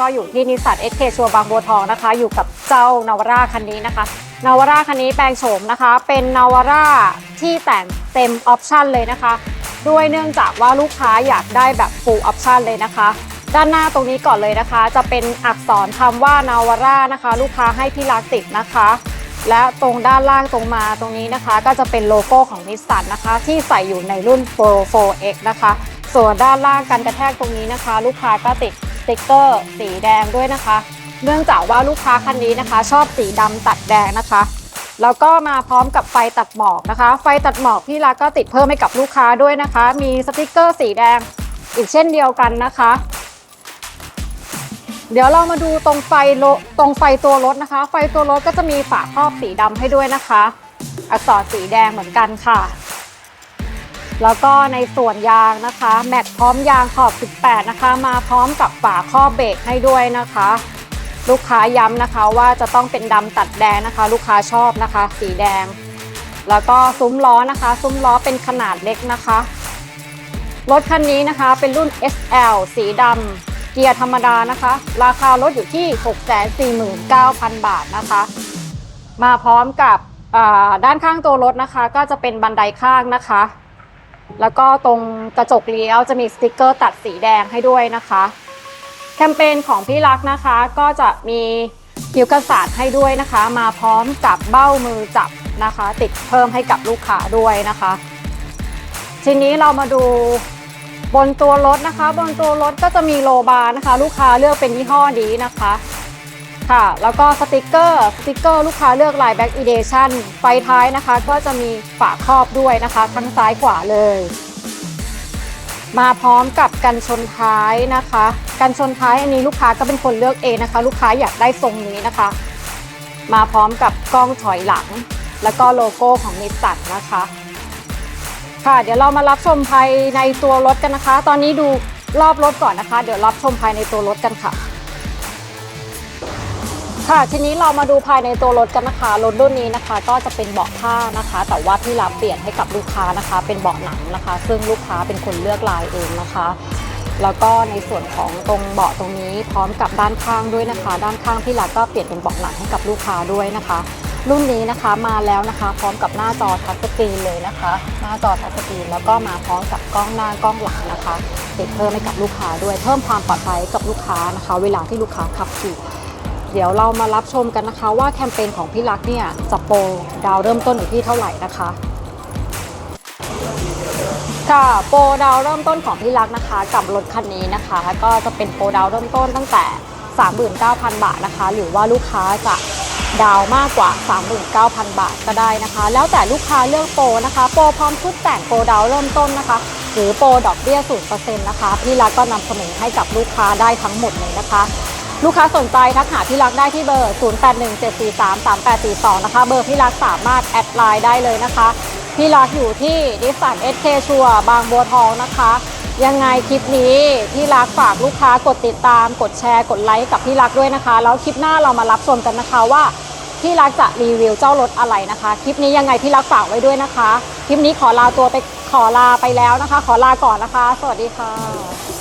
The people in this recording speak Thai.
ก็อยู่ที่นิสสันเอสเคชัวบางบัวทองนะคะ อยู่กับเจ้านาวาร่าคันนี้นะคะนาวาร่าคันนี้แปลงโฉมนะคะ เป็นนาวาร่าที่แต่งเต็มออปชันเลยนะคะ ด้วยเนื่องจากว่าลูกค้าอยากได้แบบ full option เลยนะคะ ด้านหน้าตรงนี้ก่อนเลยนะคะ จะเป็นอักษรคำว่านาวาร่านะคะ ลูกค้าให้พี่รักติดนะคะและตรงด้านล่างตรงมาตรงนี้นะคะ ก็จะเป็นโลโก้ของนิสสันนะคะ ที่ใส่อยู่ในรุ่น Pro 4X นะคะ ส่วนด้านล่างกันกระแทกตรงนี้นะคะ ลูกค้าก็ติด ติ๊กเกอร์ สีแดงด้วยนะคะ เนื่องจากว่าลูกค้าคันนี้นะคะ ชอบสีดำตัดแดงนะคะแล้วก็มาพร้อมกับไฟตัดหมอกนะคะ ไฟตัดหมอกพี่รักก็ติดเพิ่มให้กับลูกค้าด้วยนะคะ มีสติกเกอร์สีแดงอีกเช่นเดียวกันนะคะ เดี๋ยวเรามาดูตรงไฟโลตรงไฟตัวรถนะคะ ไฟตัวรถก็จะมีฝาครอบสีดำให้ด้วยนะคะ อักษรสีแดงเหมือนกันค่ะ แล้วก็ในส่วนยางนะคะ แม็กพร้อมยางขอบ 18 นะคะ มาพร้อมกับฝาครอบเบรกให้ด้วยนะคะ ลูกค้าย้ำนะคะว่าจะต้องเป็นดำตัดแดงนะคะ ลูกค้าชอบนะคะ สีแดง แล้วก็ซุ้มล้อนะคะ ซุ้มล้อเป็นขนาดเล็กนะคะ รถคันนี้นะคะเป็นรุ่น SL สีดำเกียร์ธรรมดานะคะ ราคารถอยู่ที่ 649,000 บาทนะคะ มาพร้อมกับด้านข้างตัวรถนะคะ ก็จะเป็นบันไดข้างนะคะ แล้วก็ตรงกระจกเลี้ยวจะมีสติกเกอร์ตัดสีแดงให้ด้วยนะคะ แคมเปญของพี่รักนะคะก็จะมีคิวกระสาดให้ด้วยนะคะ มาพร้อมกับเบ้ามือจับนะคะ ติดเพิ่มให้กับลูกค้าด้วยนะคะ ทีนี้เรามาดูบนตัวรถนะคะ บนตัวรถก็จะมีโลบาร์นะคะ ลูกค้าเลือกเป็นยี่ห้อนี้นะคะ ค่ะ แล้วก็สติกเกอร์สติกเกอร์ลูกค้าเลือกลายแบ็กอีเดชั่นไฟท้ายนะคะ ก็จะมีฝาครอบด้วยนะคะ ทั้งซ้ายขวาเลย มาพร้อมกับกันชนท้ายนะคะ กันชนท้ายอันนี้ลูกค้าก็เป็นคนเลือกเองนะคะ ลูกค้าอยากได้ทรงนี้นะคะ มาพร้อมกับกล้องถอยหลัง แล้วก็โลโก้ของนิสสันนะคะค่ะเดี๋ยวเรามารับชมภายในตัวรถกันนะคะ ตอนนี้ดูรอบรถก่อนนะคะ เดี๋ยวรับชมภายในตัวรถกันค่ะ ค่ะทีนี้เรามาดูภายในตัวรถกันนะคะรถรุ่นนี้นะคะ ก็จะเป็นเบาะผ้านะคะ แต่ว่าที่รับเปลี่ยนให้กับลูกค้านะคะ เป็นเบาะหนังนะคะ ซึ่งลูกค้าเป็นคนเลือกลายเองนะคะ แล้วก็ในส่วนของตรงเบาะตรงนี้พร้อมกับด้านข้างด้วยนะคะ ด้านข้างพี่รักก็เปลี่ยนเป็นเบาะหนังให้กับลูกค้าด้วยนะคะ รุ่นนี้นะคะมาแล้วนะคะ พร้อมกับหน้าจอทัชสกรีนเลยนะคะ หน้าจอทัชสกรีนแล้วก็มาพร้อมกับกล้องหน้ากล้องหลังนะคะติดเพิ่มให้กับลูกค้าด้วยเพิ่มความปลอดภัยกับลูกค้านะคะ เวลาที่ลูกค้าขับขี่ เดี๋ยวเรามารับชมกันนะคะว่าแคมเปญของพี่รักเนี่ยจะโปรดาวเริ่มต้นอยู่ที่เท่าไหร่นะคะค่ะโปรดาวเริ่มต้นของพี่รักนะคะ กับรถคันนี้นะคะ ก็จะเป็นโปรดาวเริ่มต้นตั้งแต่ 39,000 บาทนะคะ หรือว่าลูกค้าจะดาวมากกว่า 39,000 บาทก็ได้นะคะ แล้วแต่ลูกค้าเลือกโปรนะคะ โปรพร้อมชุดแต่งโปรดาวเริ่มต้นนะคะ หรือโปรดอกเบี้ย0%นะคะ พี่รักก็นำเสนอให้กับลูกค้าได้ทั้งหมดเลยนะคะ ลูกค้าสนใจทักหาพี่รักได้ที่เบอร์ 0817433842 นะคะ เบอร์พี่รักสามารถแอดไลน์ได้เลยนะคะ พี่รักอยู่ที่นิสสันเอสเคชัวบางบัวทองนะคะ ยังไงคลิปนี้พี่รักฝากลูกค้ากดติดตาม กดแชร์ กดไลค์กับพี่รักด้วยนะคะ แล้วคลิปหน้าเรามารับชมกันนะคะว่าพี่รักจะรีวิวเจ้ารถอะไรนะคะ คลิปนี้ยังไงพี่รักฝากไว้ด้วยนะคะ คลิปนี้ขอลาตัวไปขอลาไปแล้วนะคะ ขอลาก่อนนะคะ สวัสดีค่ะ